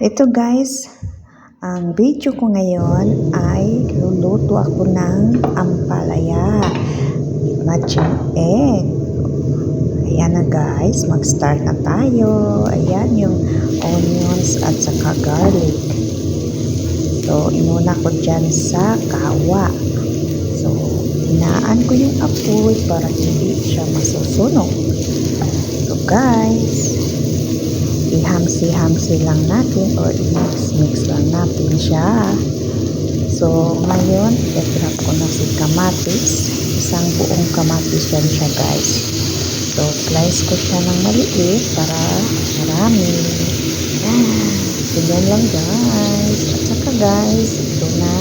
Ito guys, ang video ko ngayon ay luluto ako ng ampalaya. Matching egg. Ayan na guys, mag-start na tayo. Ayan yung onions at saka garlic. So, inuna ko dyan sa kawa. So, inaan ko yung apoy para hindi siya masusunog. So guys, ihamsi-hamsi lang natin or i-mix-mix lang natin siya. So, ngayon, i-drop ko na si kamatis. Isang buong kamatis yan siya, guys. So, slice ko siya ng maliit para marami. Yan. Ganyan lang, guys. At saka, guys, ito na.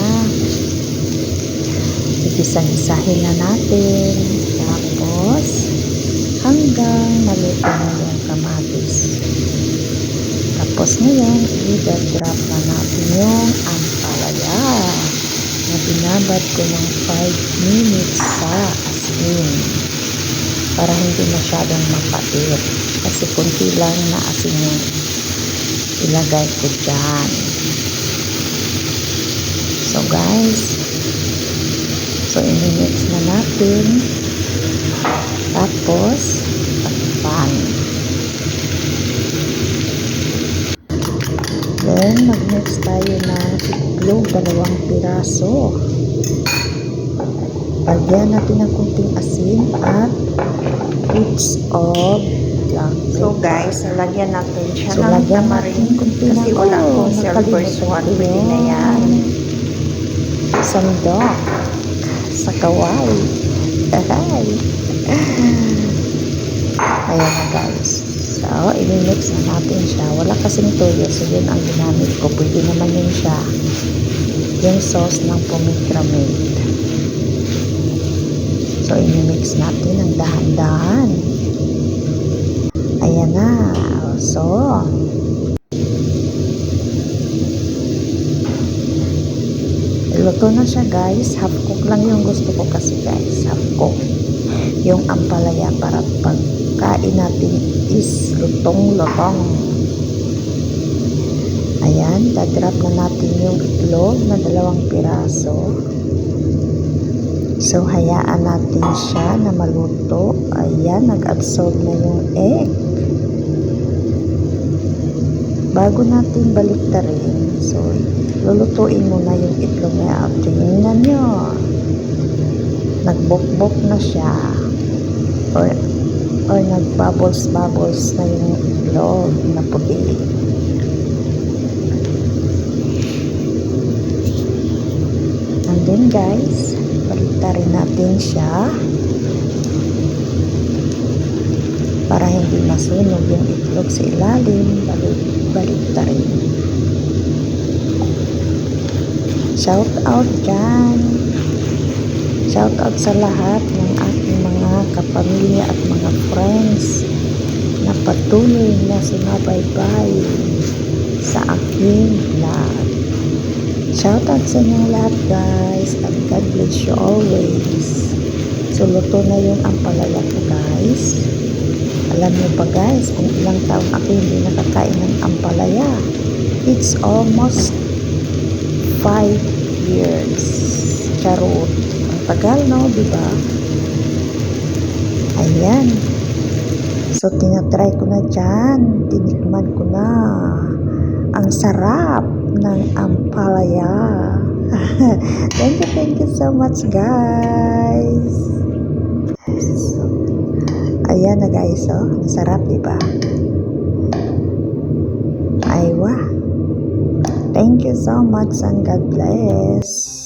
Ipisang-isahin na natin. Tapos, hanggang maluto na yung kamatis. Tapos ngayon, i-drop na natin yung ampalaya na binabad ko ng 5 minutes sa asin para hindi masyadong mapatir kasi kunti lang na asin yung ilagay ko dyan. So guys, so i-mix na natin tapos piraso. Lagyan natin ng kunting asin at bits of black So pepper. guys, lagyan natin siya So, ng lagyan tamarin natin kunti kasi wala akong silver swan. Pwede na yan. Sandok sa kawali. Ahay. Ayan na guys. So, i-mix na natin siya. Wala kasing toyo, so yun ang ginamit ko. Pwede naman yun siya. Yung sauce ng pomegranate. So, i-mix natin ng dahan-dahan. Ayan na. So, Luto na siya guys. Half cook lang yung gusto ko kasi guys. Half cook. Yung ampalaya para pagkain natin is lutong-lutong. Ayan, dadrop na natin yung itlog na dalawang piraso. So, hayaan natin siya na maluto. Ayan, nag-absorb na yung egg. Bago natin baliktarin, so, lulutuin muna yung itlog na at tingnan nyo. Nagbukbok na siya. Or, or nagbubbles-bubbles na yung itlog na puti. And then guys, baliktarin natin siya para hindi masunog yung itlog sa ilalim, balik, baliktarin. Shout out dyan. Shout out sa lahat ng aking mga kapamilya at mga friends na patuloy na sumabaybay sa aking vlog. Shout out sa inyong lahat guys and God bless you always. So luto na yung ampalaya ko guys. Alam niyo pa guys kung ilang taon ako hindi nakakain ng ampalaya. It's almost 5 years. Charot. Ang tagal no, di ba? Ayan. So, tinatry ko na dyan. Tinikman ko na. Ang sarap ng ampalaya. thank you, thank you so much, guys. Ayan na guys, oh. Ang sarap, di ba? Aywa. Thank you so much and God bless.